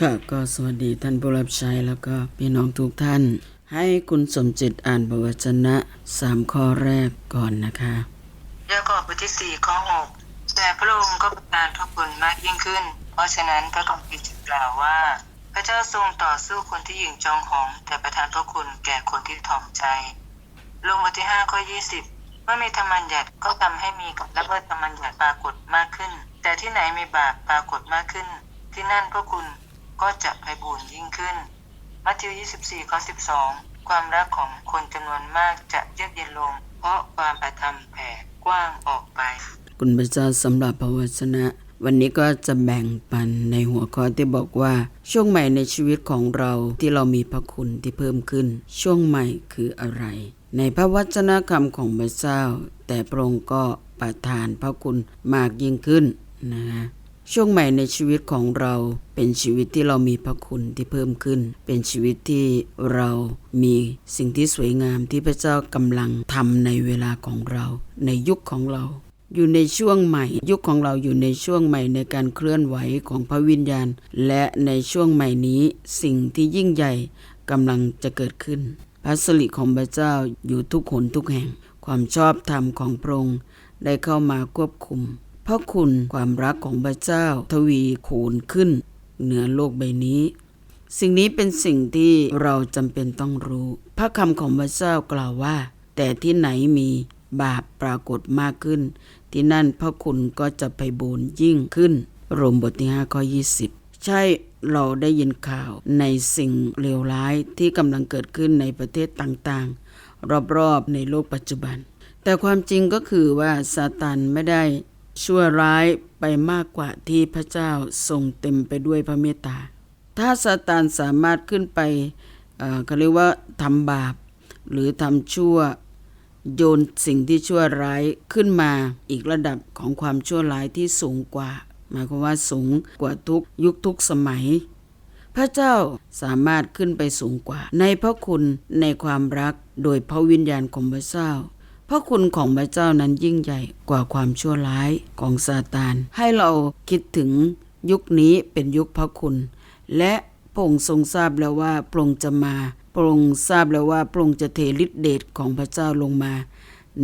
ค่ะก็สวัสดีท่านผู้รับใช้แล้วก็พี่น้องทุกท่าน ให้คุณสมจิตอ่านบวจนะสามข้อแรกก่อนนะคะยากอบบทที่สี่ข้อหกแต่พระองค์ก็ประทานพระคุณมากยิ่งขึ้น เพราะฉะนั้นพระคัมภีร์จึงกล่าวว่า พระเจ้าทรงต่อสู้คนที่หยิ่งจองหอง แต่ประทานพระคุณแก่คนที่ถ่อมใจ ลงบทที่ห้าข้อยี่สิบเมื่อมีธรรมัญญัติก็ทำให้มีกับละเมิดธรรมัญญัติปรากฏมากขึ้น แต่ที่ไหนมีบาปปรากฏมากขึ้น ที่นั่นพระคุณ ก็จะไพบูรย์ยิ่งขึ้น มัทธิว 24 ข้อ 12 ความรักของคนจำนวนมากจะเยือกเย็นลง เพราะความอาธรรมแผ่กว้างออกไป คุณพระเจ้าสำหรับพระวจนะ วันนี้ก็จะแบ่งปันในหัวข้อที่บอกว่า ช่วงใหม่ในชีวิตของเราที่เรามีพระคุณที่เพิ่มขึ้น ช่วงใหม่คืออะไร ในพระวจนะคำของพระเจ้า แต่พระองค์ก็ประทานพระคุณมากยิ่งขึ้นนะฮะ ช่วงใหม่ในชีวิตของเราเป็นชีวิตที่เรามีพระคุณที่เพิ่มขึ้น เป็นชีวิตที่เรามีสิ่งที่สวยงามที่พระเจ้ากำลังทำในเวลาของเรา ในยุคของเรา อยู่ในช่วงใหม่ ยุคของเราอยู่ในช่วงใหม่ในการเคลื่อนไหวของพระวิญญาณ และในช่วงใหม่นี้สิ่งที่ยิ่งใหญ่กำลังจะเกิดขึ้น พระสิริของพระเจ้าอยู่ทุกหนทุกแห่ง ความชอบธรรมของพระองค์ได้เข้ามาควบคุม พระคุณความรักของพระเจ้าทวีคูณขึ้น เหนือโลกใบนี้ สิ่งนี้เป็นสิ่งที่เราจำเป็นต้องรู้ พระคำของพระเจ้ากล่าวว่า แต่ที่ไหนมีบาปปรากฏมากขึ้น ที่นั่นพระคุณก็จะไปบูรณ์ยิ่งขึ้น โรมบทที่5ข้อ20 ใช่เราได้ยินข่าวในสิ่งเลวร้ายที่กำลังเกิดขึ้นในประเทศต่างๆ รอบๆในโลกปัจจุบัน แต่ความจริงก็คือว่าซาตานไม่ได้ ชั่วร้ายไปมากกว่าที่พระเจ้าทรงเต็มไปด้วยพระเมตตา ถ้าซาตานสามารถขึ้นไปเอ่อเขาเรียกว่าทำบาป หรือทำชั่วโยนสิ่งที่ชั่วร้ายขึ้นมาอีกระดับของความชั่วร้ายที่สูงกว่า หมายความว่าสูงกว่าทุกยุคทุกสมัย พระเจ้าสามารถขึ้นไปสูงกว่า ในพระคุณในความรักโดยพระวิญญาณของพระเจ้า พระคุณของพระเจ้านั้นยิ่งใหญ่กว่าความชั่วร้ายของซาตาน ให้เราคิดถึงยุคนี้เป็นยุคพระคุณ และพระองค์ทรงทราบแล้วว่าพระองค์จะมาพระองค์ทราบแล้วว่าพระองค์จะเทฤทธิเดชของพระเจ้าลงมา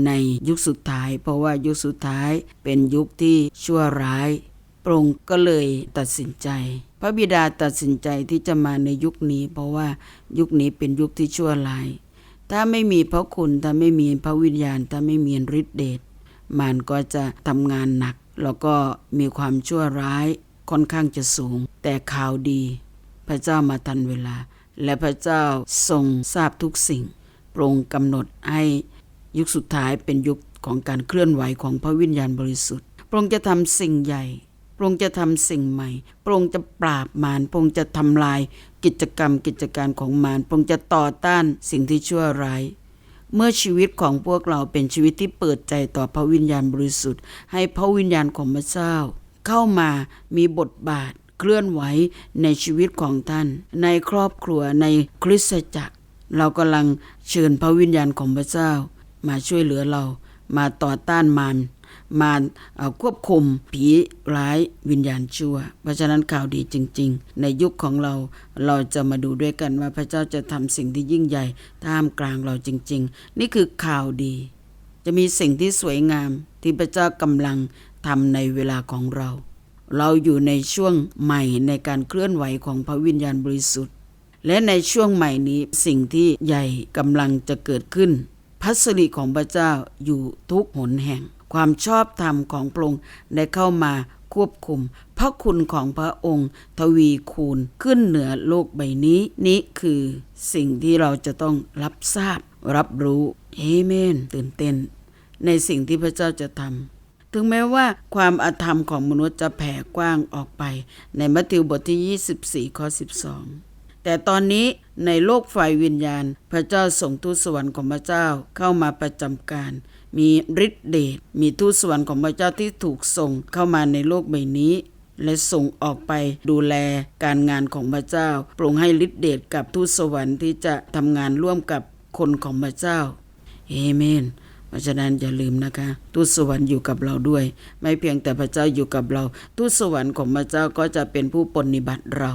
ในยุคสุดท้าย เพราะว่ายุคสุดท้ายเป็นยุคที่ชั่วร้ายพระองค์ก็เลยตัดสินใจ พระบิดาตัดสินใจที่จะมาในยุคนี้ เพราะว่ายุคนี้เป็นยุคที่ชั่วร้าย ถ้าไม่มีพระคุณ ถ้าไม่มีพระวิญญาณ ถ้าไม่มีฤทธิเดช มันก็จะทำงานหนัก แล้วก็มีความชั่วร้ายค่อนข้างจะสูง แต่ข่าวดี พระเจ้ามาทันเวลา และพระเจ้าทรงทราบทุกสิ่งโปรงกำหนดให้ยุคสุดท้ายเป็นยุคของการเคลื่อนไหวของพระวิญญาณบริสุทธิ์พระองค์จะทำสิ่งใหญ่ ระองค์จะทำสิ่งใหม่ พระองค์จะปราบมาร พระองค์จะทำลายกิจกรรมกิจการของมาร พระองค์จะต่อต้านสิ่งที่ชั่วร้าย เมื่อชีวิตของพวกเราเป็นชีวิตที่เปิดใจต่อพระวิญญาณบริสุทธิ์ ให้พระวิญญาณของพระเจ้า เข้ามามีบทบาทเคลื่อนไหวในชีวิตของท่าน ในครอบครัวในคริสตจักร เรากำลังเชิญพระวิญญาณของพระเจ้า มาช่วยเหลือเรามาต่อต้านมาร มาควบคุมผีร้ายวิญญาณชั่ว เพราะฉะนั้นข่าวดีจริง ๆ ในยุคของเราเราจะมาดูด้วยกันว่าพระเจ้าจะทำสิ่งที่ยิ่งใหญ่ท่ามกลางเราจริง ๆ นี่คือข่าวดี จะมีสิ่งที่สวยงามที่พระเจ้ากำลังทำในเวลาของเรา เราอยู่ในช่วงใหม่ในการเคลื่อนไหวของพระวิญญาณบริสุทธิ์ และในช่วงใหม่นี้สิ่งที่ใหญ่กำลังจะเกิดขึ้น พัสริของพระเจ้าอยู่ทุกหนแห่ง ความชอบธรรมของพระองค์ได้เข้ามาควบคุม พระคุณของพระองค์ ทวีคูณขึ้นเหนือโลกใบนี้ นี้คือสิ่งที่เราจะต้องรับทราบ รับรู้เอเมน ตื่นเต้น ในสิ่งที่พระเจ้าจะทำถึงแม้ว่าความอาธรรมของมนุษย์จะแผ่กว้างออกไป ในมัทธิวบทที่ 24 ข้อ 12 แต่ตอนนี้ในโลกฝ่ายวิญญาณ พระเจ้าส่งทูตสวรรค์ของพระเจ้าเข้ามาประจำการ มีฤทธิเดชมีทูตสวรรค์ของพระเจ้าที่ถูกส่งเข้ามาในโลกใบนี้ และส่งออกไปดูแลการงานของพระเจ้าโปรงให้ฤทธิเดชกับทูตสวรรค์ที่จะทำงานร่วมกับคนของพระเจ้าเอเมนเพราะฉะนั้นอย่าลืมนะคะ ทูตสวรรค์อยู่กับเราด้วย ไม่เพียงแต่พระเจ้าอยู่กับเรา ทูตสวรรค์ของพระเจ้าก็จะเป็นผู้ปฏิบัติเรา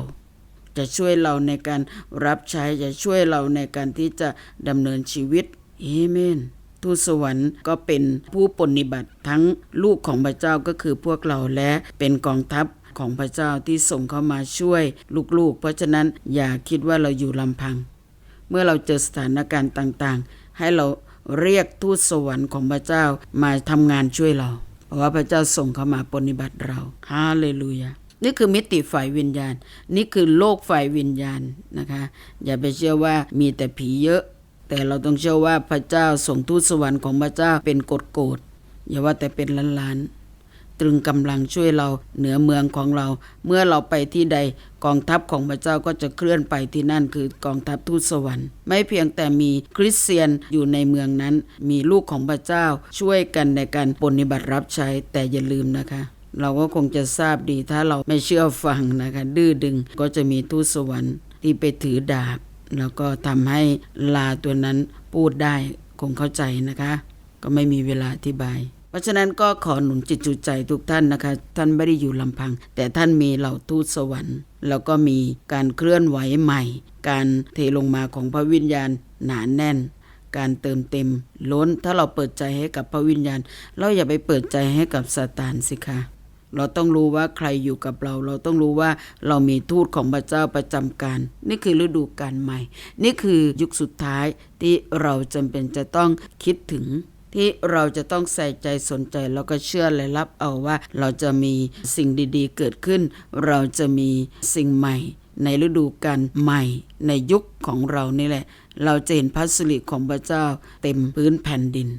จะช่วยเราในการรับใช้จะช่วยเราในการที่จะดำเนินชีวิตเอเมน ทูตสวรรค์ก็เป็นผู้ปฏิบัติทั้งลูกของพระเจ้าก็คือพวกเราและเป็นกองทัพของพระเจ้าที่ส่งเข้ามาช่วยลูกๆ เพราะฉะนั้นอย่าคิดว่าเราอยู่ลำพัง เมื่อเราเจอสถานการณ์ต่างๆ ให้เราเรียกทูตสวรรค์ของพระเจ้ามาทำงานช่วยเรา เพราะว่าพระเจ้าส่งเข้ามาปฏิบัติเราฮาเลลูยานี่คือมิติฝ่ายวิญญาณ นี่คือโลกฝ่ายวิญญาณนะคะ อย่าไปเชื่อว่ามีแต่ผีเยอะ แต่เราต้องเชื่อว่าพระเจ้าส่งทูตสวรรค์ของพระเจ้าเป็นกฎโกฎอย่าว่าแต่เป็นล้านล้านๆตรึงกำลังช่วยเราเหนือเมืองของเรา เมื่อเราไปที่ใดกองทัพของพระเจ้าก็จะเคลื่อนไปที่นั่นคือกองทัพทูตสวรรค์ ไม่เพียงแต่มีคริสเตียนอยู่ในเมืองนั้น มีลูกของพระเจ้าช่วยกันในการปฏิบัติรับใช้แต่อย่าลืมนะคะเราก็คงจะทราบดีถ้าเราไม่เชื่อฟังนะคะ ดื้อดึงก็จะมีทูตสวรรค์ที่ไปถือดาบ แล้วก็ทำให้ลาตัวนั้นพูดได้คงเข้าใจนะคะ ก็ไม่มีเวลาอธิบาย เพราะฉะนั้นก็ขอหนุนจิตจูใจทุกท่านนะคะ ท่านไม่ได้อยู่ลำพัง แต่ท่านมีเหล่าทูตสวรรค์ แล้วก็มีการเคลื่อนไหวใหม่ การเทลงมาของพระวิญญาณหนาแน่น การเติมเต็ม ล้นถ้าเราเปิดใจให้กับพระวิญญาณ เราอย่าไปเปิดใจให้กับซาตานสิคะ เราต้องรู้ว่าใครอยู่กับเรา เราต้องรู้ว่าเรามีทูตของพระเจ้าประจำการนี่คือฤดูกาลใหม่ นี่คือยุคสุดท้ายที่เราจำเป็นจะต้องคิดถึงที่เราจะต้องใส่ใจสนใจแล้วก็เชื่อและรับเอาว่าเราจะมีสิ่งดีๆ เกิดขึ้น เราจะมีสิ่งใหม่ ในฤดูกาลใหม่ ในยุคของเรานี่แหละ เราจะเห็นพระสิริของพระเจ้าเต็มพื้นแผ่นดิน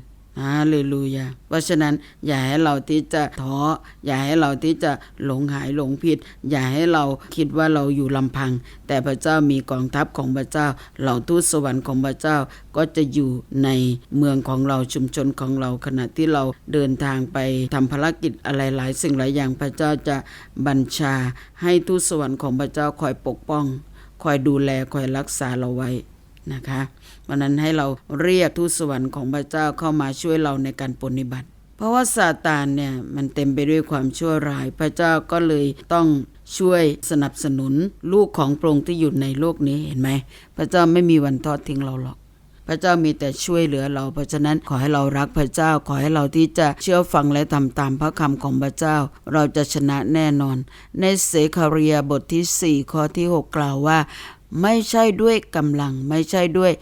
ฮาเลลูยา เพราะฉะนั้นอย่าให้เราที่จะท้อ อย่าให้เราที่จะหลงหายหลงผิด อย่าให้เราคิดว่าเราอยู่ลำพัง แต่พระเจ้ามีกองทัพของพระเจ้า เหล่าทูตสวรรค์ของพระเจ้าก็จะอยู่ในเมืองของเราชุมชนของเราขณะที่เราเดินทางไปทำภารกิจอะไรหลายสิ่งหลายอย่างพระเจ้าจะบัญชาให้ทูตสวรรค์ของพระเจ้าคอยปกป้อง คอยดูแลคอยรักษาเราไว้ นะคะวันนั้นให้เราเรียกทูตสวรรค์ของพระเจ้าเข้ามาช่วยเราในการปฏิบัติ เพราะว่าซาตานเนี่ยมันเต็มไปด้วยความชั่วร้าย พระเจ้าก็เลยต้องช่วยสนับสนุนลูกของพระองค์ที่อยู่ในโลกนี้เห็นไหมพระเจ้าไม่มีวันทอดทิ้งเราหรอกพระเจ้ามีแต่ช่วยเหลือเรา เพราะฉะนั้นขอให้เรารักพระเจ้า ขอให้เราที่จะเชื่อฟังและทำตามพระคำของพระเจ้า เราจะชนะแน่นอน ในเสคาเรียบทที่ 4 ข้อที่ 6 กล่าวว่า ไม่ใช่ด้วยกำลัง ไม่ใช่ด้วย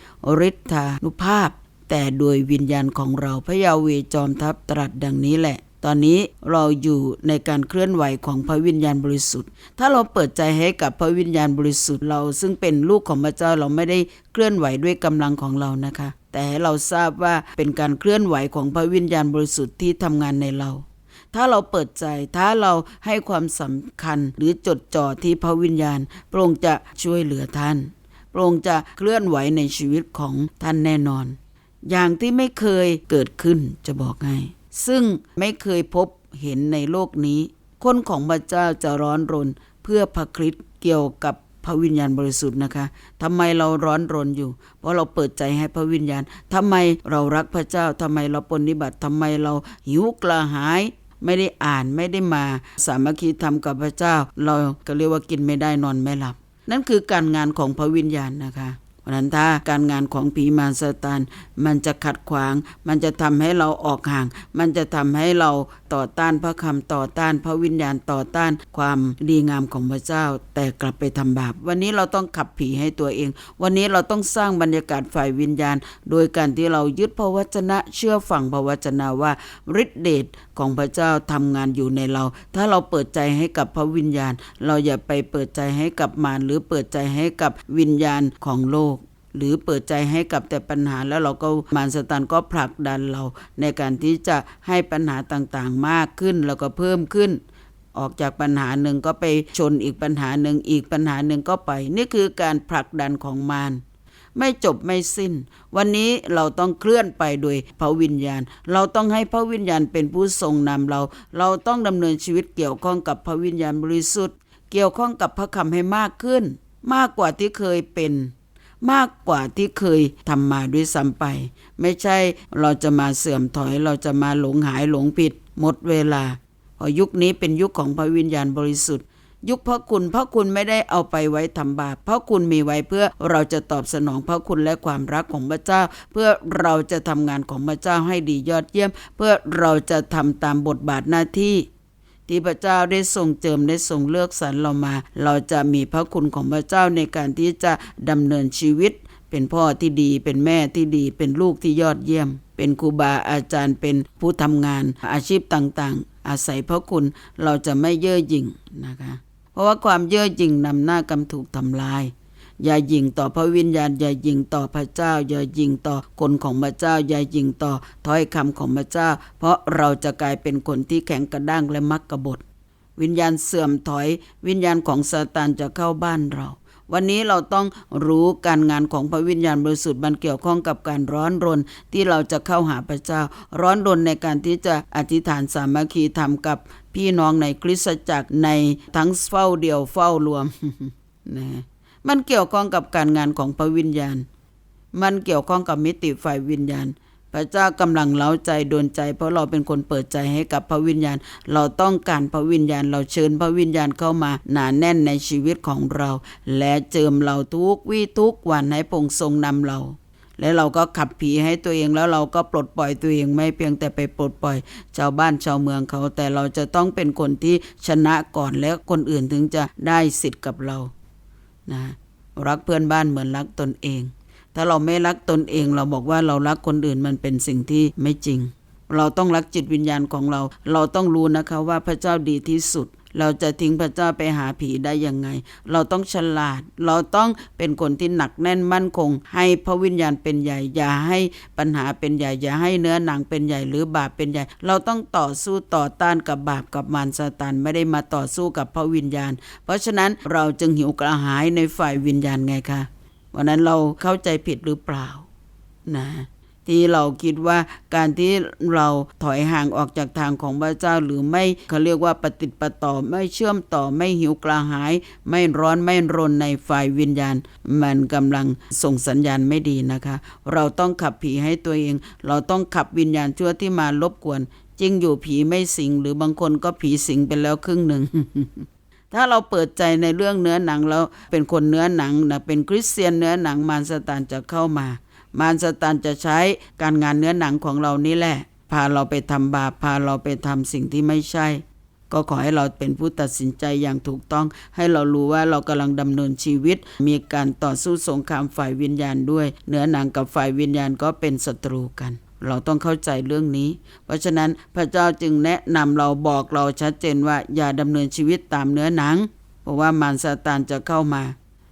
ฤทธานุภาพ แต่โดยวิญญาณของเราพระยาเวจอมทัพตรัสดังนี้แหละ ตอนนี้เราอยู่ในการเคลื่อนไหวของพระวิญญาณบริสุทธิ์ ถ้าเราเปิดใจให้กับพระวิญญาณบริสุทธิ์เรา ซึ่งเป็นลูกของพระเจ้าเราไม่ได้เคลื่อนไหวด้วยกำลังของเรานะคะ แต่ให้เราทราบว่าเป็นการเคลื่อนไหวของพระวิญญาณบริสุทธิ์ที่ทำงานในเรา ถ้าเราเปิดใจ ถ้าเราให้ความสำคัญหรือจดจ่อที่พระวิญญาณ พระองค์จะช่วยเหลือท่าน พระองค์จะเคลื่อนไหวในชีวิตของท่านแน่นอน อย่างที่ไม่เคยเกิดขึ้นจะบอกให้ ซึ่งไม่เคยพบเห็นในโลกนี้ คนของพระเจ้าจะร้อนรนเพื่อพระคริสต์เกี่ยวกับพระวิญญาณบริสุทธิ์นะคะทำไมเราร้อนรนอยู่ เพราะเราเปิดใจให้พระวิญญาณทำไมเรารักพระเจ้าทำไมเราปฏิบัติทำไมเราหิวกระหาย ไม่ได้อ่านไม่ได้มา สามัคคีธรรมกับพระเจ้า เราก็เรียกว่ากินไม่ได้นอนไม่หลับ นั่นคือการงานของพระวิญญาณนะคะเพราะฉะนั้นถ้าการงานของผีมารซาตานมันจะขัดขวาง มันจะทำให้เราออกห่าง มันจะทำให้เราต่อต้านพระคำต่อต้านพระวิญญาณต่อต้านความดีงามของพระเจ้า แต่กลับไปทำบาป วันนี้เราต้องขับผีให้ตัวเอง วันนี้เราต้องสร้างบรรยากาศฝ่ายวิญญาณ โดยการที่เรายึดพระวจนะเชื่อฟังพระวจนะว่าฤทธิเดชของพระเจ้าทำงานอยู่ในเรา ถ้าเราเปิดใจให้กับพระวิญญาณ เราอย่าไปเปิดใจให้กับมารหรือเปิดใจให้กับวิญญาณของโลก หรือเปิดใจให้กับแต่ปัญหาแล้วเราก็มารสตันก็ผลักดันเรา ในการที่จะให้ปัญหาต่างๆมากขึ้นแล้วก็เพิ่มขึ้นออกจากปัญหาหนึ่งก็ไปชนอีกปัญหาหนึ่งอีกปัญหาหนึ่งก็ไป นี่คือการผลักดันของมาร ไม่จบไม่สิ้น วันนี้เราต้องเคลื่อนไปโดยพระวิญญาณ เราต้องให้พระวิญญาณเป็นผู้ทรงนำเรา เราต้องดำเนินชีวิตเกี่ยวข้องกับพระวิญญาณบริสุทธิ์ เกี่ยวข้องกับพระคำให้มากขึ้น มากกว่าที่เคยเป็นมากกว่าที่เคยทำมาด้วยซ้ำไป ไม่ใช่เราจะมาเสื่อมถอยเราจะมาหลงหายหลงผิด หมดเวลาพราะยุคนี้เป็นยุคของพระวิญญาณบริสุทธิ์ ยุคพระคุณพระคุณไม่ได้เอาไปไว้ทำบาปพระคุณมีไว้เพื่อเราจะตอบสนองพระคุณและความรักของพระเจ้า เพื่อเราจะทำงานของพระเจ้าให้ดียอดเยี่ยม เพื่อเราจะทำตามบทบาทหน้าที่ที่พระเจ้าได้ทรงเจิมได้ทรงเลือกสรรเรามา เราจะมีพระคุณของพระเจ้าในการที่จะดำเนินชีวิต เป็นพ่อที่ดี เป็นแม่ที่ดี เป็นลูกที่ยอดเยี่ยม เป็นครูบาอาจารย์ เป็นผู้ทำงานอาชีพต่างๆ อาศัยพระคุณเราจะไม่เย่อหยิ่งนะคะ เพราะว่าความเย่อหยิ่งนำหน้ากำถูกทำลาย อย่าหยิ่งต่อพระวิญญาณ อย่าหยิ่งต่อพระเจ้า อย่าหยิ่งต่อคนของพระเจ้า อย่าหยิ่งต่อถ้อยคำของพระเจ้า เพราะเราจะกลายเป็นคนที่แข็งกระด้างและมักกบฏวิญญาณเสื่อมถอย วิญญาณของซาตานจะเข้าบ้านเรา วันนี้เราต้องรู้การงานของพระวิญญาณบริสุทธิ์มันเกี่ยวข้องกับการร้อนรนที่เราจะเข้าหาพระเจ้า ร้อนรนในการที่จะอธิษฐานสามัคคีธรรมกับ พี่น้องในคริสตจักรในทั้งเฝ้าเดียวเฝ้ารวมนะมันเกี่ยวข้องกับการงานของพระวิญญาณ มันเกี่ยวข้องกับมิติฝ่ายวิญญาณ พระเจ้ากำลังเล้าใจโดนใจ เพราะเราเป็นคนเปิดใจให้กับพระวิญญาณ เราต้องการพระวิญญาณ เราเชิญพระวิญญาณเข้ามาหนาแน่นในชีวิตของเรา และเจิมเราทุกวี่ทุกวันให้พงทรงนำเรา และเราก็ขับผีให้ตัวเองแล้วเราก็ปลดปล่อยตัวเองไม่เพียงแต่ไปปลดปล่อยชาวบ้านชาวเมืองเขา แต่เราจะต้องเป็นคนที่ชนะก่อนและคนอื่นถึงจะได้สิทธิ์กับเรานะรักเพื่อนบ้านเหมือนรักตนเอง ถ้าเราไม่รักตนเองเราบอกว่าเรารักคนอื่นมันเป็นสิ่งที่ไม่จริง เราต้องรักจิตวิญญาณของเรา เราต้องรู้นะคะว่าพระเจ้าดีที่สุด เราจะทิ้งพระเจ้าไปหาผีได้ยังไง เราต้องฉลาด เราต้องเป็นคนที่หนักแน่นมั่นคง ให้พระวิญญาณเป็นใหญ่ อย่าให้ปัญหาเป็นใหญ่ อย่าให้เนื้อหนังเป็นใหญ่หรือบาปเป็นใหญ่ เราต้องต่อสู้ต่อต้านกับบาปกับมารซาตานไม่ได้มาต่อสู้กับพระวิญญาณ เพราะฉะนั้นเราจึงหิวกระหายในฝ่ายวิญญาณไงคะวันนั้นเราเข้าใจผิดหรือเปล่านะ ที่เราคิดว่าการที่เราถอยห่างออกจากทางของพระเจ้าหรือไม่เขาเรียกว่าปฏิดปต่อไม่เชื่อมต่อไม่หิวกระหาย ไม่ร้อนไม่รนในฝ่ายวิญญาณ มันกำลังส่งสัญญาณไม่ดีนะคะ เราต้องขับผีให้ตัวเอง เราต้องขับวิญญาณชั่วที่มารบกวนจริงอยู่ผีไม่สิงหรือบางคนก็ผีสิงไปแล้วครึ่งหนึ่งถ้าเราเปิดใจในเรื่องเนื้อหนังแล้วเป็นคนเนื้อหนังนะเป็นคริสเตียนเนื้อหนังมารสตานจะเข้ามา มารสตานจะใช้การงานเนื้อหนังของเรานี่แหละ พาเราไปทำบาปพาเราไปทำสิ่งที่ไม่ใช่ ก็ขอให้เราเป็นผู้ตัดสินใจอย่างถูกต้อง ให้เรารู้ว่าเรากำลังดำเนินชีวิต มีการต่อสู้สงครามฝ่ายวิญญาณด้วย เนื้อหนังกับฝ่ายวิญญาณก็เป็นศัตรูกันเราต้องเข้าใจเรื่องนี้ เพราะฉะนั้นพระเจ้าจึงแนะนำเราบอกเราชัดเจนว่าอย่าดำเนินชีวิตตามเนื้อหนัง เพราะว่ามารซาตานจะเข้ามา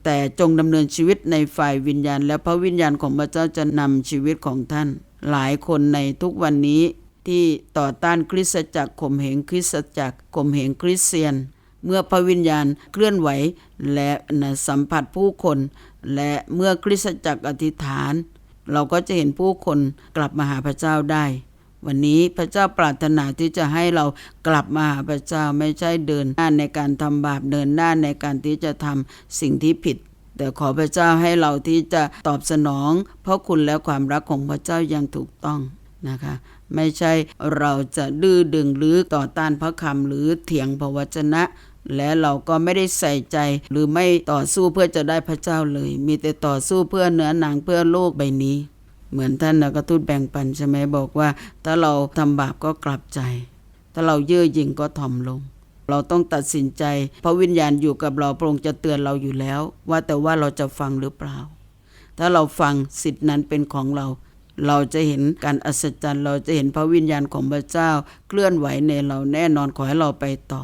แต่จงดำเนินชีวิตในฝ่ายวิญญาณ และพระวิญญาณของพระเจ้าจะนำชีวิตของท่าน หลายคนในทุกวันนี้ที่ต่อต้านคริสตจักรข่มเหงคริสตจักรข่มเหงคริสเตียน เมื่อพระวิญญาณเคลื่อนไหวและสัมผัสผู้คน และเมื่อคริสตจักรอธิษฐาน เราก็จะเห็นผู้คนกลับมาหาพระเจ้าได้ วันนี้พระเจ้าปรารถนาที่จะให้เรากลับมาหาพระเจ้าไม่ใช่เดินหน้าในการทำบาปเดินหน้าในการที่จะทำสิ่งที่ผิดแต่ขอพระเจ้าให้เราที่จะตอบสนองเพราะคุณและความรักของพระเจ้าอย่างถูกต้องนะคะ ไม่ใช่เราจะดื้อดึงหรือต่อต้านพระคำหรือเถียงพระวจนะ และเราก็ไม่ได้ใส่ใจหรือไม่ต่อสู้เพื่อจะได้พระเจ้าเลย มีแต่ต่อสู้เพื่อเนื้อหนังเพื่อโลกใบนี้ เหมือนท่านนักทูตแบ่งปันใช่ไหมบอกว่า ถ้าเราทำบาปก็กลับใจ ถ้าเราเย่อหยิ่งก็ถ่อมลง เราต้องตัดสินใจพระวิญญาณอยู่กับเราพระองค์จะเตือนเราอยู่แล้ว ว่าแต่ว่าเราจะฟังหรือเปล่า ถ้าเราฟังสิทธินั้นเป็นของเรา เราจะเห็นการอัศจรรย์เราจะเห็นพระวิญญาณของพระเจ้า เคลื่อนไหวในเราแน่นอนขอให้เราไปต่อ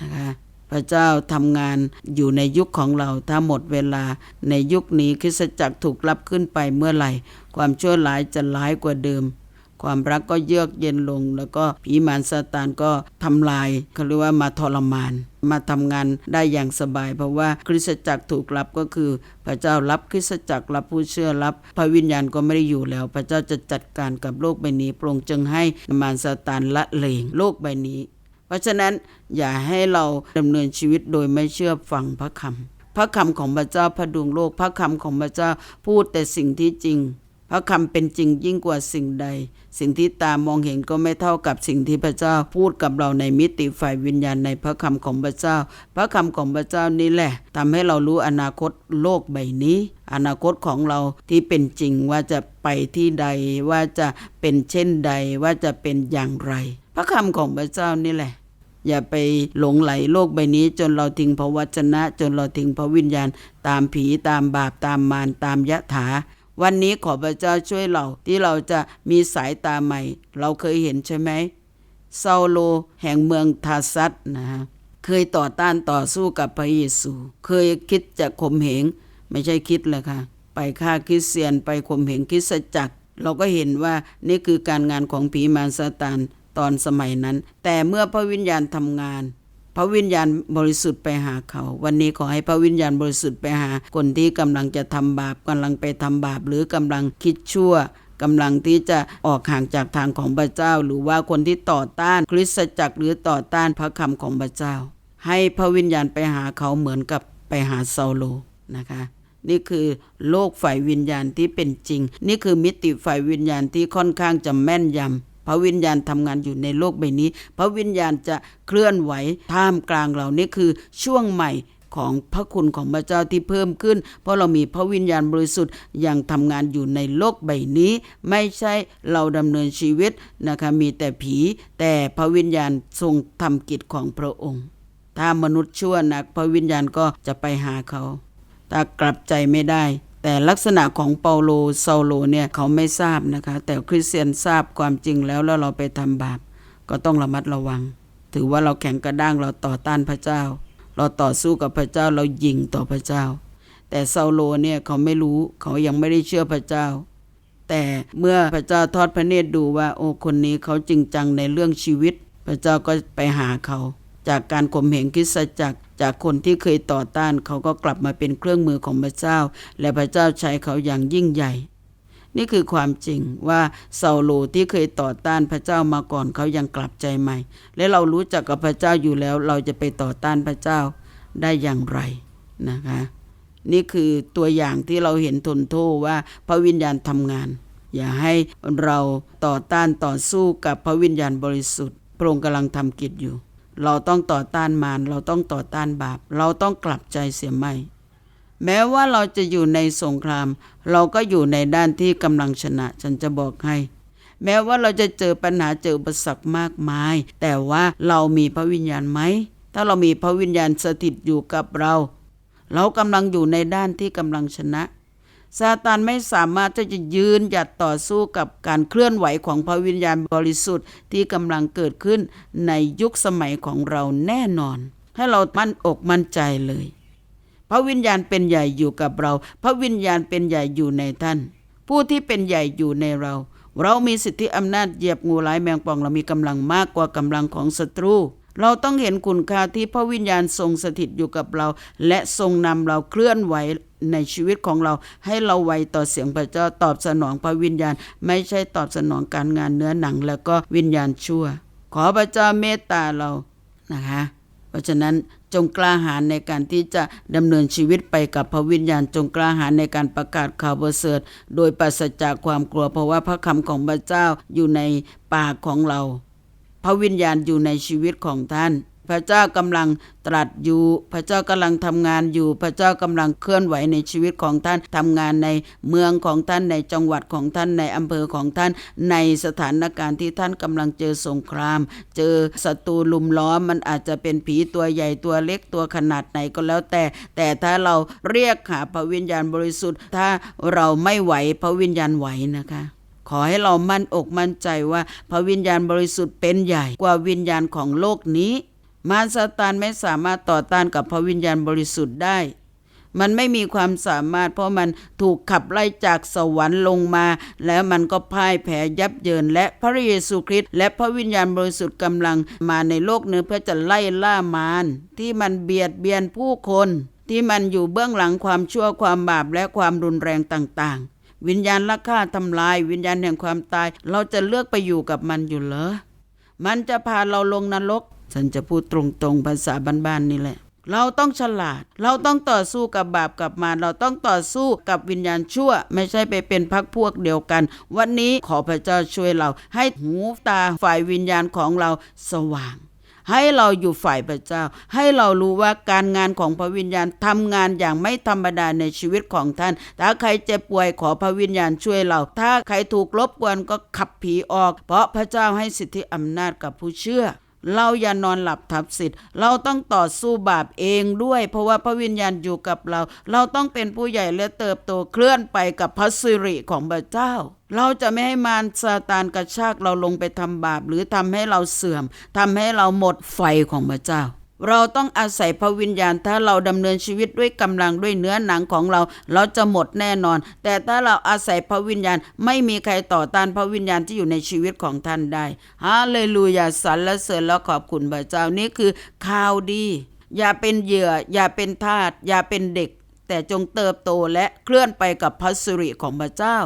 นะคะ พระเจ้าทำงานอยู่ในยุคของเราถ้าหมดเวลาในยุคนี้คริสตจักรถูกรับขึ้นไปเมื่อไหร่ ความชั่วร้ายจะร้ายกว่าเดิม ความรักก็เยือกเย็นลง แล้วก็ผีมารซาตานก็ทำลายเขาเรียกว่ามาทรมาน มาทำงานได้อย่างสบาย เพราะว่าคริสตจักรถูกรับก็คือ พระเจ้ารับคริสตจักรรับผู้เชื่อรับ พระวิญญาณก็ไม่ได้อยู่แล้ว พระเจ้าจะจัดการกับโลกใบนี้โปรงจึงให้มารซาตานละเลงโลกใบนี้ ราะฉะนั้นอย่าให้เราดำเนินชีวิตโดยไม่เชื่อฟังพระคำพระคำของพระเจ้าพระดุงโลกพระคำของพระเจ้าพูดแต่สิ่งที่จริงพพระคำเป็นจริงยิ่งกว่าสิ่งใด สิ่งที่ตามองเห็นก็ไม่เท่ากับสิ่งที่พระเจ้าพูดกับเราในมิติฝ่ายวิญญาณในพระคำของพระเจ้า พระคำของพระเจ้านี่แหละทำให้เรารู้อนาคตโลกใบนี้ อนาคตของเราที่เป็นจริงว่าจะไปที่ใดว่าจะเป็นเช่นใดว่าจะเป็นอย่างไร พระคำของพระเจ้านี่แหละ อย่าไปหลงไหลโลกใบนี้ จนเราทิ้งพระวจนะ จนเราทิ้งพระวิญญาณ ตามผีตามบาปตามมารตามยะถา วันนี้ขอพระเจ้าช่วยเราที่เราจะมีสายตาใหม่ เราเคยเห็นใช่ไหมเซาโลแห่งเมืองทาซัสนะฮะเคยต่อต้านต่อสู้กับพระเยซู เคยคิดจะข่มเหง ไม่ใช่คิดเลยค่ะ ไปฆ่าคริสเตียนไปข่มเหงคริสตจักร เราก็เห็นว่านี่คือการงานของผีมารซาตาน ตอนสมัยนั้น แต่เมื่อพระวิญญาณทำงาน พระวิญญาณบริสุทธิ์ไปหาเขา วันนี้ขอให้พระวิญญาณบริสุทธิ์ไปหา คนที่กำลังจะทำบาปกำลังไปทำบาป หรือกำลังคิดชั่วกำลังที่จะออกห่างจากทางของพระเจ้า หรือว่าคนที่ต่อต้านคริสตจักรหรือต่อต้านพระคำของพระเจ้า ให้พระวิญญาณไปหาเขาเหมือนกับไปหาเซาโลนะคะนี่คือโลกฝ่ายวิญญาณที่เป็นจริง นี่คือมิติฝ่ายวิญญาณที่ค่อนข้างจะแม่นยำ พระวิญญาณทำงานอยู่ในโลกใบนี้ พระวิญญาณจะเคลื่อนไหวท่ามกลางเรานี่คือช่วงใหม่ของพระคุณของพระเจ้าที่เพิ่มขึ้น เพราะเรามีพระวิญญาณบริสุทธิ์ยังทำงานอยู่ในโลกใบนี้ ไม่ใช่เราดำเนินชีวิตนะคะมีแต่ผี แต่พระวิญญาณทรงทำกิจของพระองค์ ถ้ามนุษย์ชั่วนัก พระวิญญาณก็จะไปหาเขา ถ้ากลับใจไม่ได้ แต่ลักษณะของเปาโลเซาโลเนี่ยเขาไม่ทราบนะคะ แต่คริสเตียนทราบความจริงแล้วแล้วเราไปทำบาปก็ต้องระมัดระวัง ถือว่าเราแข็งกระด้างเราต่อต้านพระเจ้า เราต่อสู้กับพระเจ้าเรายิงต่อพระเจ้า แต่เซาโลเนี่ยเขาไม่รู้เขายังไม่ได้เชื่อพระเจ้า แต่เมื่อพระเจ้าทอดพระเนตรดูว่า โอ้คนนี้เขาจริงจังในเรื่องชีวิต พระเจ้าก็ไปหาเขา จากการข่มเหงคริสจักรจากคนที่เคยต่อต้าน เขาก็กลับมาเป็นเครื่องมือของพระเจ้า และพระเจ้าใช้เขาอย่างยิ่งใหญ่ นี่คือความจริงว่าเซาโลที่เคยต่อต้านพระเจ้ามาก่อนเขายังกลับใจใหม่ และเรารู้จักกับพระเจ้าอยู่แล้วเราจะไปต่อต้านพระเจ้าได้อย่างไรนะคะนี่คือตัวอย่างที่เราเห็นทนโทษว่าพระวิญญาณทำงาน อย่าให้เราต่อต้านต่อสู้กับพระวิญญาณบริสุทธิ์พระองค์กำลังทำกิจอยู่ เราต้องต่อต้านมารเราต้องต่อต้านบาป เราต้องกลับใจเสียไม่ แม้ว่าเราจะอยู่ในสงคราม เราก็อยู่ในด้านที่กำลังชนะ ฉันจะบอกให้ แม้ว่าเราจะเจอปัญหาเจออุปสรรคมากมาย แต่ว่าเรามีพระวิญญาณไหม ถ้าเรามีพระวิญญาณสถิตอยู่กับเรา เรากำลังอยู่ในด้านที่กำลังชนะ ซาตานไม่สามารถที่จะยืนหยัดต่อสู้กับการเคลื่อนไหวของพระวิญญาณบริสุทธิ์ที่กำลังเกิดขึ้นในยุคสมัยของเราแน่นอน ให้เรามั่นอกมั่นใจเลย พระวิญญาณเป็นใหญ่อยู่กับเรา พระวิญญาณเป็นใหญ่อยู่ในท่าน ผู้ที่เป็นใหญ่อยู่ในเรา เรามีสิทธิอำนาจเหยียบงูร้ายแมงป่องเรามีกำลังมากกว่ากำลังของศัตรู เราต้องเห็นคุณค่าที่พระวิญญาณทรงสถิตอยู่กับเรา และทรงนำเราเคลื่อนไหวในชีวิตของเราให้เราไวต่อเสียงพระเจ้าตอบสนองพระวิญญาณ ไม่ใช่ตอบสนองการงานเนื้อหนัง แล้วก็วิญญาณชั่ว ขอพระเจ้าเมตตาเรานะคะเพราะฉะนั้นจงกล้าหาญในการที่จะดำเนินชีวิตไปกับพระวิญญาณ จงกล้าหาญในการประกาศข่าวประเสริฐโดยปราศจากความกลัวเพราะว่าพระคำของพระเจ้าอยู่ในปากของเรา พระวิญญาณอยู่ในชีวิตของท่าน พระเจ้ากำลังตรัสอยู่ พระเจ้ากำลังทำงานอยู่ พระเจ้ากำลังเคลื่อนไหวในชีวิตของท่านทำงานในเมืองของท่านในจังหวัดของท่านในอำเภอของท่าน ในสถานการณ์ที่ท่านกำลังเจอสงคราม เจอศัตรูลุมล้อมมันอาจจะเป็นผีตัวใหญ่ตัวเล็กตัวขนาดไหนก็แล้วแต่ แต่ถ้าเราเรียกหาพระวิญญาณบริสุทธิ์ ถ้าเราไม่ไหวพระวิญญาณไหวนะคะ ขอให้เรามั่นอกมั่นใจว่าพระวิญญาณบริสุทธิ์เป็นใหญ่กว่าวิญญาณของโลกนี้ มารซาตานไม่สามารถต่อต้านกับพระวิญญาณบริสุทธิ์ได้ มันไม่มีความสามารถเพราะมันถูกขับไล่จากสวรรค์ลงมา แล้วมันก็พ่ายแพ้ยับเยิน และพระเยซูคริสต์และพระวิญญาณบริสุทธิ์กำลังมาในโลกเนื้อเพื่อจะไล่ล่ามารที่มันเบียดเบียนผู้คนที่มันอยู่เบื้องหลังความชั่วความบาปและความรุนแรงต่าง วิญญาณลักฆ่าทำลาย วิญญาณแห่งความตาย เราจะเลือกไปอยู่กับมันอยู่เหรอ มันจะพาเราลงนรก ฉันจะพูดตรงๆภาษาบ้านๆนี่แหละ เราต้องฉลาด เราต้องต่อสู้กับบาปกับมารเราต้องต่อสู้กับวิญญาณชั่ว ไม่ใช่ไปเป็นพักพวกเดียวกัน วันนี้ขอพระเจ้าช่วยเราให้หูตาฝ่ายวิญญาณของเราสว่าง ให้เราอยู่ฝ่ายพระเจ้า ให้เรารู้ว่าการงานของพระวิญญาณทำงานอย่างไม่ธรรมดาในชีวิตของท่าน ถ้าใครเจ็บป่วยขอพระวิญญาณช่วยเรา ถ้าใครถูกรบกวนก็ขับผีออก เพราะพระเจ้าให้สิทธิอำนาจกับผู้เชื่อ เราอย่านอนหลับทับสิทธิ์ เราต้องต่อสู้บาปเองด้วย เพราะว่าพระวิญญาณอยู่กับเรา เราต้องเป็นผู้ใหญ่และเติบโตเคลื่อนไปกับพระสิริของพระเจ้า เราจะไม่ให้มารซาตานกระชากเราลงไปทำบาป หรือทำให้เราเสื่อมทำให้เราหมดไฟของพระเจ้า เราต้องอาศัยพระวิญญาณ ถ้าเราดำเนินชีวิตด้วยกำลังด้วยเนื้อหนังของเรา เราจะหมดแน่นอน แต่ถ้าเราอาศัยพระวิญญาณไม่มีใครต่อต้านพระวิญญาณที่อยู่ในชีวิตของท่านได้ฮาเลลูยาสรรเสริญและขอบคุณพระเจ้านี่คือข่าวดี อย่าเป็นเหยื่อ อย่าเป็นทาสอย่าเป็นเด็ก แต่จงเติบโตและเคลื่อนไปกับพระสิริของพระเจ้า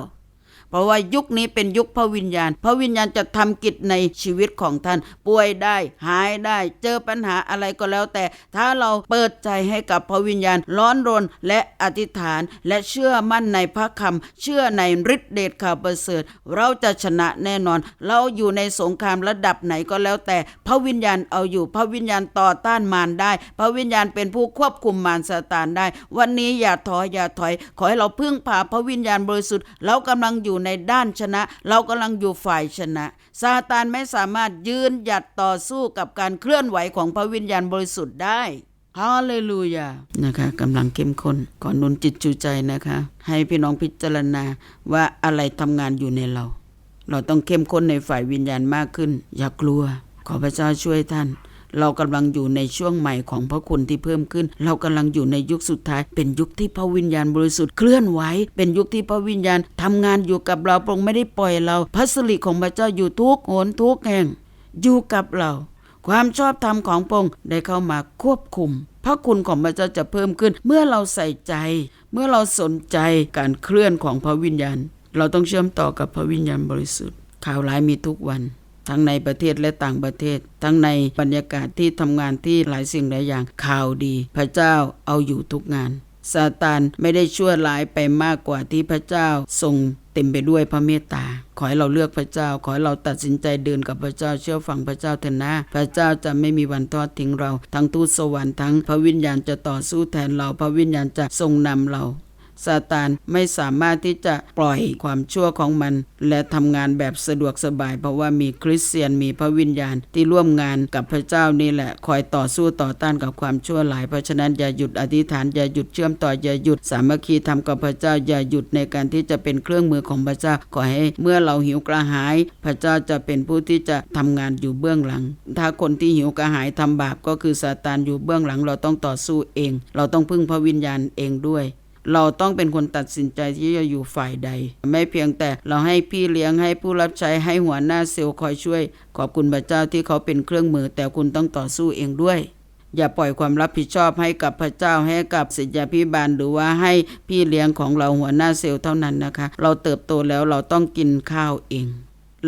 เพราะว่ายุคนี้เป็นยุคพระวิญญาณ พระวิญญาณจะทำกิจในชีวิตของท่าน ป่วยได้ หายได้ เจอปัญหาอะไรก็แล้วแต่ ถ้าเราเปิดใจให้กับพระวิญญาณ ร้อนรนและอธิษฐาน และเชื่อมั่นในพระคำเชื่อในฤทธิเดชข่าวประเสริฐ เราจะชนะแน่นอน เราอยู่ในสงครามระดับไหนก็แล้วแต่ พระวิญญาณเอาอยู่ พระวิญญาณต่อต้านมารได้ พระวิญญาณเป็นผู้ควบคุมมารซาตานได้ วันนี้อย่าท้ออย่าถอย ขอให้เราพึ่งพาพระวิญญาณบริสุทธิ์ เรากำลังอยูู่่ในด้านชนะ เรากำลังอยู่ฝ่ายชนะซาตานไม่สามารถยืนหยัดต่อสู้กับการเคลื่อนไหวของพระวิญญาณบริสุทธิ์ได้ฮาเลลูยา นะคะกำลังเข้มข้นก่อนนุนจิตจูใจนะคะ ให้พี่น้องพิจารณาว่าอะไรทำงานอยู่ในเรา เราต้องเข้มข้นในฝ่ายวิญญาณมากขึ้น อย่ากลัว ขอพระเจ้าช่วยท่าน เรากำลังอยู่ในช่วงใหม่ของพระคุณที่เพิ่มขึ้น เรากำลังอยู่ในยุคสุดท้าย เป็นยุคที่พระวิญญาณบริสุทธิ์เคลื่อนไหวเป็นยุคที่พระวิญญาณทำงานอยู่กับเราพระองค์ไม่ได้ปล่อยเราพระสิริของพระเจ้าอยู่ทุกโหนทุกแห่งอยู่กับเรา ความชอบธรรมของพระองค์ได้เข้ามาควบคุม พระคุณของพระเจ้าจะเพิ่มขึ้น เมื่อเราใส่ใจ เมื่อเราสนใจการเคลื่อนของพระวิญญาณ เราต้องเชื่อมต่อกับพระวิญญาณบริสุทธิ์ข่าวร้ายมีทุกวัน ทั้งในประเทศและต่างประเทศ ทั้งในบรรยากาศที่ทำงานที่หลายสิ่งหลายอย่างข่าวดี พระเจ้าเอาอยู่ทุกงานซาตานไม่ได้ชั่วร้ายไปมากกว่าที่พระเจ้าทรงเต็มไปด้วยพระเมตตา ขอให้เราเลือกพระเจ้า ขอให้เราตัดสินใจเดินกับพระเจ้าเชื่อฟังพระเจ้าเถอะนะพระเจ้าจะไม่มีวันทอดทิ้งเรา ทั้งทูตสวรรค์ทั้งพระวิญญาณจะต่อสู้แทนเรา พระวิญญาณจะทรงนำเรา ซาตานไม่สามารถที่จะปล่อยความชั่วของมัน และทำงานแบบสะดวกสบาย เพราะว่ามีคริสเตียนมีพระวิญญาณที่ร่วมงานกับพระเจ้านี่แหละ คอยต่อสู้ต่อต้านกับความชั่วหลาย เพราะฉะนั้นอย่าหยุดอธิษฐานอย่าหยุดเชื่อมต่ออย่าหยุดสามัคคีทำกับพระเจ้าอย่าหยุดในการที่จะเป็นเครื่องมือของพระเจ้าขอให้เมื่อเราหิวกระหาย พระเจ้าจะเป็นผู้ที่จะทำงานอยู่เบื้องหลัง ถ้าคนที่หิวกระหายทำบาปก็คือซาตานอยู่เบื้องหลังเราต้องต่อสู้เอง เราต้องพึ่งพระวิญญาณเองด้วย เราต้องเป็นคนตัดสินใจที่จะอยู่ฝ่ายใด ไม่เพียงแต่เราให้พี่เลี้ยงให้ผู้รับใช้ให้หัวหน้าเซลล์คอยช่วย ขอบคุณพระเจ้าที่เขาเป็นเครื่องมือ แต่คุณต้องต่อสู้เองด้วยอย่าปล่อยความรับผิดชอบให้กับพระเจ้าให้กับศิษยาพิบาลหรือว่าให้พี่เลี้ยงของเราหัวหน้าเซลล์เท่านั้นนะคะ เราเติบโตแล้วเราต้องกินข้าวเอง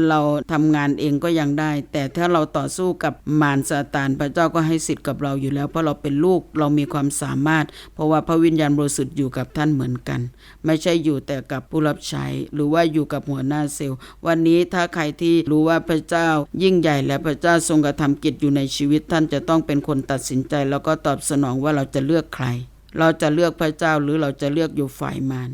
เราทำงานเองก็ยังได้ แต่ถ้าเราต่อสู้กับมารซาตานพระเจ้าก็ให้สิทธิ์กับเราอยู่แล้ว เพราะเราเป็นลูกเรามีความสามารถ เพราะว่าพระวิญญาณบริสุทธิ์อยู่กับท่านเหมือนกัน ไม่ใช่อยู่แต่กับผู้รับใช้ หรือว่าอยู่กับหัวหน้าเซลล์ วันนี้ถ้าใครที่รู้ว่าพระเจ้ายิ่งใหญ่และพระเจ้าทรงกระทำกิจอยู่ในชีวิตท่านจะต้องเป็นคนตัดสินใจ แล้วก็ตอบสนองว่าเราจะเลือกใคร เราจะเลือกพระเจ้าหรือเราจะเลือกอยู่ฝ่ายมาร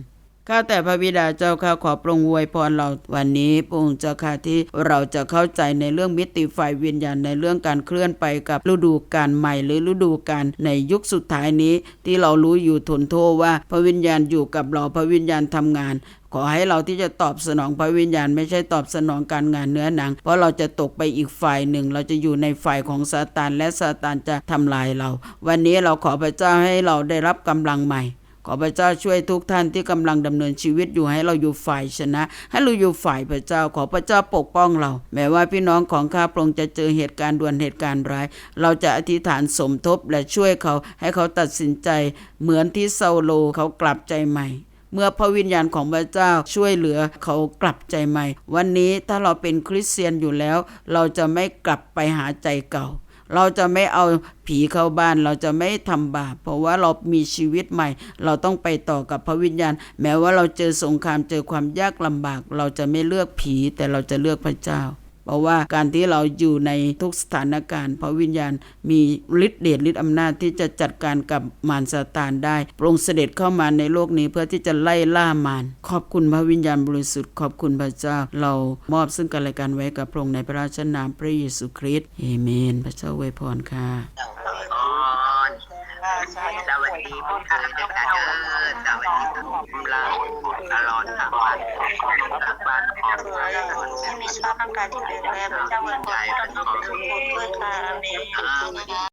ข้าแต่พระบิดาเจ้าข้าขอปรงอวยพรเราวันนี้พระองค์เจ้าข้าที่เราจะเข้าใจในเรื่องมิติฝ่ายวิญญาณในเรื่องการเคลื่อนไปกับฤดูกาลใหม่หรือฤดูกาลในยุคสุดท้ายนี้ ที่เรารู้อยู่ทนโทษว่าพระวิญญาณอยู่กับเราพระวิญญาณทำงานขอให้เราที่จะตอบสนองพระวิญญาณไม่ใช่ตอบสนองการงานเนื้อหนัง เพราะเราจะตกไปอีกฝ่ายหนึ่ง เราจะอยู่ในฝ่ายของซาตานและซาตานจะทำลายเรา วันนี้เราขอพระเจ้าให้เราได้รับกำลังใหม่ ขอพระเจ้าช่วยทุกท่านที่กำลังดำเนินชีวิตอยู่ให้เราอยู่ฝ่ายชนะ ให้เราอยู่ฝ่ายพระเจ้าขอพระเจ้าปกป้องเรา แม้ว่าพี่น้องของข้าพระองค์จะเจอเหตุการณ์ด่วนเหตุการณ์ร้าย เราจะอธิษฐานสมทบและช่วยเขาให้เขาตัดสินใจ เหมือนที่เซาโลเขากลับใจใหม่เมื่อพระวิญญาณของพระเจ้าช่วยเหลือเขากลับใจใหม่ วันนี้ถ้าเราเป็นคริสเตียนอยู่แล้ว เราจะไม่กลับไปหาใจเก่า เราจะไม่เอาผีเข้าบ้านเราจะไม่ทำบาปเพราะว่าเรามีชีวิตใหม่ เราต้องไปต่อกับพระวิญญาณ แม้ว่าเราเจอสงครามเจอความยากลำบาก เราจะไม่เลือกผีแต่เราจะเลือกพระเจ้า เพราะว่าการที่เราอยู่ในทุกสถานการณ์พระวิญญาณมีฤทธิ์เดชฤทธิ์อำนาจที่จะจัดการกับมารซาตานได้พระองค์เสด็จเข้ามาในโลกนี้เพื่อที่จะไล่ล่ามารขอบคุณพระวิญญาณบริสุทธิ์ขอบคุณพระเจ้า เรามอบซึ่งกันและกันไว้กับพระองค์ในพระราชนามพระเยซูคริสต์เอเมน พระเจ้าอวยพรค่ะอ๋อสวัสดีผู้ช่วยด้วยกันเด้อสวัสดีทุกเราตลอดทั้งวัน ทั้งวันขอบคุณมีสภาพร่างกายที่แข็งแรงพระเจ้าอวยพรทุกคนด้วยค่ะอาเมนอาเมน